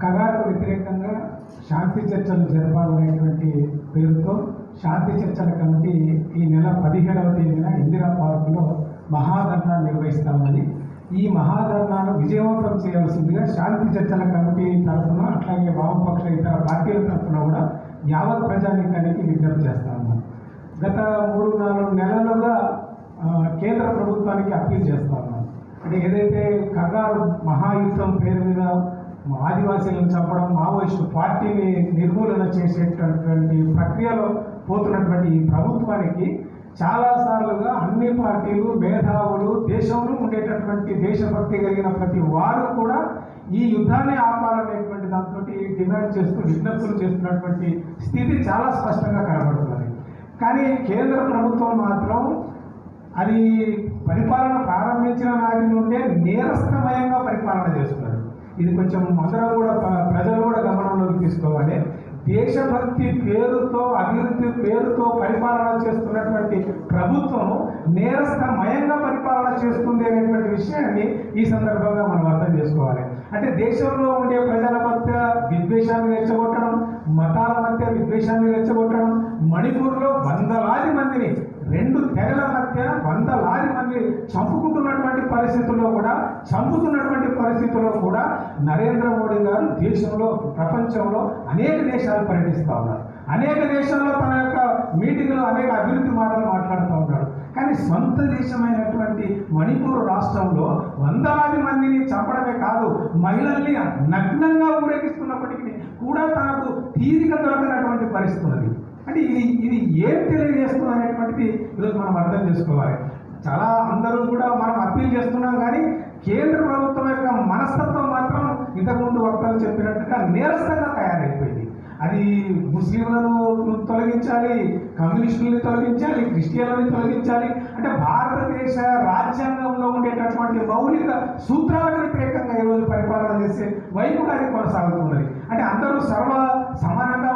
కగారుకు వ్యతిరేకంగా శాంతి చర్చలు జరపాలనేటువంటి పేరుతో శాంతి చర్చల కమిటీ ఈ నెల పదిహేడవ తేదీన ఇందిరా పార్కులో మహాధర్నా నిర్వహిస్తా ఈ మహాధర్నాను విజయవంతం చేయాల్సిందిగా శాంతి చర్చల కమిటీ తరఫున అట్లాగే వామపక్ష ఇతర పార్టీల తరఫున కూడా యావత్ ప్రజానీకానికి విజ్ఞప్తి చేస్తా ఉన్నాం గత మూడు నాలుగు నెలలుగా కేంద్ర ప్రభుత్వానికి అప్పీల్ చేస్తా ఉన్నాం అంటే ఏదైతే కగారు మహాయుద్ధం పేరు ఆదివాసీలను చంపడం మావోయిస్టు పార్టీని నిర్మూలన చేసేటటువంటి ప్రక్రియలో పోతున్నటువంటి ఈ ప్రభుత్వానికి చాలాసార్లుగా అన్ని పార్టీలు మేధావులు దేశంలో ఉండేటటువంటి దేశభక్తి కలిగిన ప్రతి వారు కూడా ఈ యుద్ధాన్ని ఆపాలనేటువంటి దాంతో డిమాండ్ చేస్తూ విజ్ఞప్తులు చేస్తున్నటువంటి స్థితి చాలా స్పష్టంగా కనబడుతుంది కానీ కేంద్ర ప్రభుత్వం మాత్రం అది పరిపాలన ప్రారంభించిన నాటి నుండే నేరస్థమయంగా పరి ఇది కొంచెం అందరం కూడా ప్రజలు కూడా గమనంలోకి తీసుకోవాలి. దేశభక్తి పేరుతో అభివృద్ధి పేరుతో పరిపాలన చేస్తున్నటువంటి ప్రభుత్వం నేరస్థమయంగా పరిపాలన చేస్తుంది అనేటువంటి విషయాన్ని ఈ సందర్భంగా మనం అర్థం చేసుకోవాలి. అంటే దేశంలో ఉండే ప్రజల మధ్య విద్వేషాన్ని రెచ్చగొట్టడం మతాల మధ్య విద్వేషాన్ని రెచ్చగొట్టడం మణిపూర్లో వందలాది మందిని రెండు తెగల మధ్య వందలాది మంది చంపుకుంటున్నట్టు పరిస్థితుల్లో కూడా చంపుతున్నటువంటి పరిస్థితుల్లో కూడా నరేంద్ర మోడీ గారు దేశంలో ప్రపంచంలో అనేక దేశాలు పర్యటిస్తూ ఉన్నారు. అనేక దేశాల్లో తన యొక్క మీటింగ్లో అనేక అభివృద్ధి మాటలు మాట్లాడుతూ ఉన్నాడు. కానీ సొంత దేశమైనటువంటి మణిపూర్ రాష్ట్రంలో వందలాది మందిని చంపడమే కాదు మహిళల్ని నగ్నంగా ఊరేగిస్తున్నప్పటికీ కూడా తనకు తీరిక దొరకనటువంటి పరిస్థితి అంటే ఇది ఇది ఏం తెలియజేస్తుంది అనేటువంటిది ఈరోజు మనం అర్థం చేసుకోవాలి. చాలా అందరూ కూడా మనం అప్పీల్ చేస్తున్నాం కానీ కేంద్ర ప్రభుత్వం యొక్క మనస్తత్వం మాత్రం ఇంతకుముందు వక్తలు చెప్పినట్టుగా నీరసంగా తయారైపోయింది. అది ముస్లింలను తొలగించాలి కమ్యూనిస్టులని తొలగించాలి క్రిస్టియన్లని తొలగించాలి. అంటే భారతదేశ రాజ్యాంగంలో ఉండేటటువంటి మౌలిక సూత్రాలకు వ్యతిరేకంగా ఈరోజు పరిపాలన చేసే వైపుగా అది కొనసాగుతున్నది. అంటే అందరూ సర్వ సమానంగా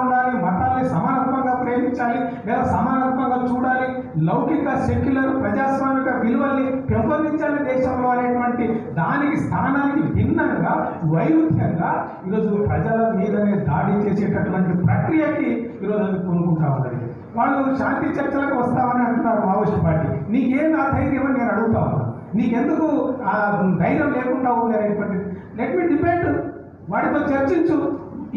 ప్రేమించాలి లేదా సమానత్వంగా చూడాలి. లౌకిక సెక్యులర్ ప్రజాస్వామిక విలువల్ని పెంపొందించాలి దేశంలో అనేటువంటి దానికి స్థానానికి భిన్నంగా వైరుధ్యంగా ఈరోజు ప్రజల మీదనే దాడి చేసేటటువంటి ప్రక్రియకి ఈరోజు అది కొనుక్కుంటా ఉన్నది. వాళ్ళు శాంతి చర్చలకు వస్తామని అంటున్నారు మావోయిస్ట్ పార్టీ. నీకేం ఆ ధైర్యం అని నేను అడుగుతా ఉన్నాను నీకెందుకు ఆ ధైర్యం లేకుండా ఉంది అనేటువంటిది. లెట్ మీ డిబేట్ వాటితో చర్చించు.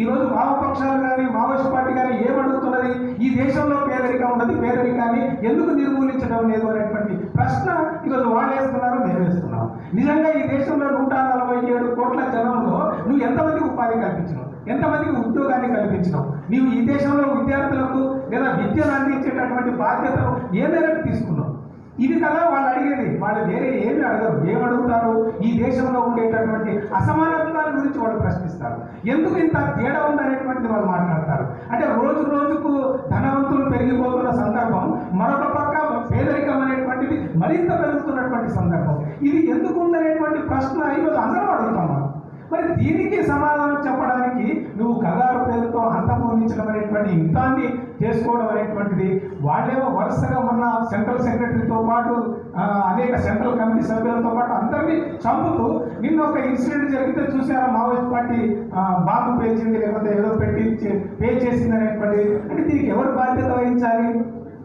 ఈరోజు వామపక్షాలు కానీ మావోయిస్ట్ పార్టీ కానీ ఏమడుగుతున్నది? ఈ దేశంలో పేదరికం ఉన్నది పేదరికాన్ని ఎందుకు నిర్మూలించడం లేదు అనేటువంటి ప్రశ్న ఈరోజు వాళ్ళు వేస్తున్నారు మేము వేస్తున్నాం. నిజంగా ఈ దేశంలో నూట నలభై ఏడు కోట్ల జనంలో నువ్వు ఎంతమందికి ఉపాధి కల్పించినావు? ఎంతమందికి ఉద్యోగాన్ని కల్పించినావు? నీవు ఈ దేశంలో విద్యార్థులకు లేదా విద్యను అందించేటటువంటి బాధ్యతను ఏ మేరకు తీసుకున్నావు? ఇది కదా వాళ్ళు అడిగేది. వాళ్ళు వేరే ఏమి అడగరు. ఏమడుగుతారు? ఈ దేశంలో ఉండేటటువంటి అసమానత్వాల గురించి వాళ్ళు ప్రశ్నిస్తారు. ఎందుకు ఇంత తేడా ఉందనేటువంటిది వాళ్ళు మాట్లాడతారు. అంటే రోజు రోజుకు ధనవంతులు పెరిగిపోతున్న సందర్భం మరొక పక్క పేదరికం అనేటువంటిది మరింత పెరుగుతున్నటువంటి సందర్భం. ఇది ఎందుకు ఉందనేటువంటి ప్రశ్న ఈరోజు అందరం అడుగుతాం మరి దీనికి సమాధానం చెప్పడానికి నువ్వు కదారు పేరుతో అంతమొందించడం అనేటువంటి యుద్ధాన్ని చేసుకోవడం అనేటువంటిది. వాళ్ళేమో వరుసగా మొన్న సెంట్రల్ సెక్రటరీతో పాటు అనేక సెంట్రల్ కమిటీ సభ్యులతో పాటు అందరినీ చంపుతూ నిన్న ఒక ఇన్సిడెంట్ జరిగితే చూసారా మావోయిస్ట్ పార్టీ బాంబు పేల్చింది లేకపోతే ఏదో పెట్టి పే చేసింది అనేటువంటి అంటే దీనికి ఎవరు బాధ్యత వహించాలి?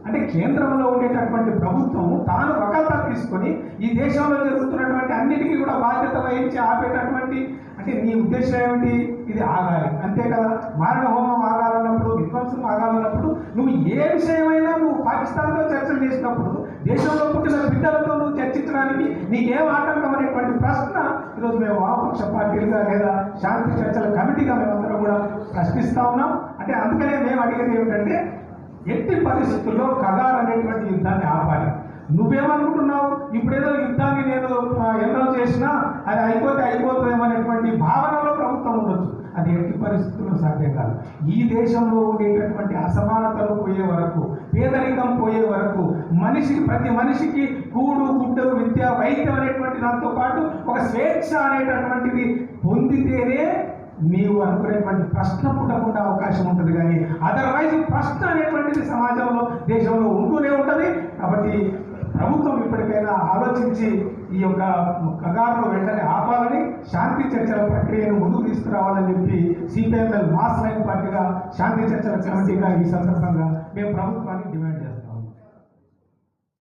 అంటే కేంద్రంలో ఉండేటటువంటి ప్రభుత్వం తాను వకల్తా తీసుకొని ఈ దేశంలో జరుగుతున్నటువంటి అన్నిటికీ కూడా బాధ్యత వహించి ఆపేటటువంటి అంటే నీ ఉద్దేశం ఏమిటి? ఇది ఆగాలి అంతే కదా? మారణ హోమం ఆగాలన్నప్పుడు విధ్వంసం నువ్వు ఏ విషయమైనా నువ్వు పాకిస్తాన్తో చర్చలు చేసినప్పుడు దేశంలో పుట్టిన బిడ్డలతో నువ్వు చర్చించడానికి నీకేం ఆటంకం అనేటువంటి ప్రశ్న ఈరోజు మేము వామపక్ష పార్టీలుగా లేదా శాంతి చర్చల కమిటీగా మేమందరం కూడా ప్రశ్నిస్తా ఉన్నాం. అంటే అందుకనే మేము అడిగేది ఏమిటంటే ఎట్టి పరిస్థితుల్లో కగార్ అనేటువంటి యుద్ధాన్ని ఆపాలి. నువ్వేమనుకుంటున్నావు? ఇప్పుడేదో యుద్ధాన్ని నేను ఎన్నో చేసినా అది అయిపోతే అయిపోతుందేమో అనేటువంటి భావనలో ప్రభుత్వం ఉండొచ్చు అది ఎట్టి అంతేకాదు ఈ దేశంలో ఉండేటటువంటి అసమానతలు పోయే వరకు పేదరికం పోయే వరకు మనిషికి ప్రతి మనిషికి కూడు గుడ్డలు విద్య వైద్యం అనేటువంటి దాంతో పాటు ఒక స్వేచ్ఛ అనేటటువంటిది పొందితేనే నీవు అనుకునేటువంటి ప్రశ్న పుట్టకుండా అవకాశం ఉంటుంది కానీ అదర్వైజ్ ప్రశ్న అనేటువంటిది సమాజంలో దేశంలో ఉంటూనే ఉంటుంది కాబట్టి ప్రభుత్వం ఇప్పటికైనా ఆలోచించి ఈ యొక్క కగారును వెంటనే ఆపాలని శాంతి చర్చల ప్రక్రియను ముందుకు తీసుకురావాలని చెప్పి సిపిఎంఎల్ మాస్ లైన్ పార్టీగా శాంతి చర్చల కమిటీగా ఈ సందర్భంగా మేము ప్రభుత్వానికి డిమాండ్ చేస్తాం